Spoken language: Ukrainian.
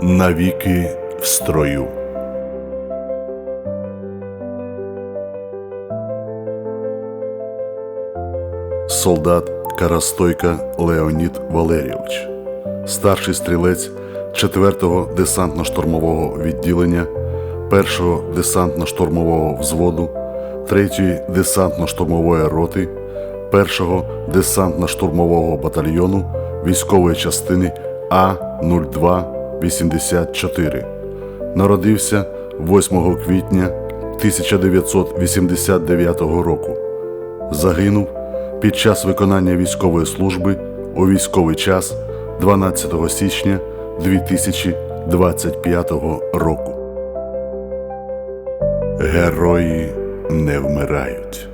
Навіки в строю. Солдат Карастойка Леонід Валерійович, старший стрілець 4-го десантно-штурмового відділення 1-го десантно-штурмового взводу 3-ї десантно-штурмової роти 1-го десантно-штурмового батальйону військової частини А-0284. Народився 8 квітня 1989 року. Загинув під час виконання військової служби у військовий час 12 січня 2025 року. Герої не вмирають.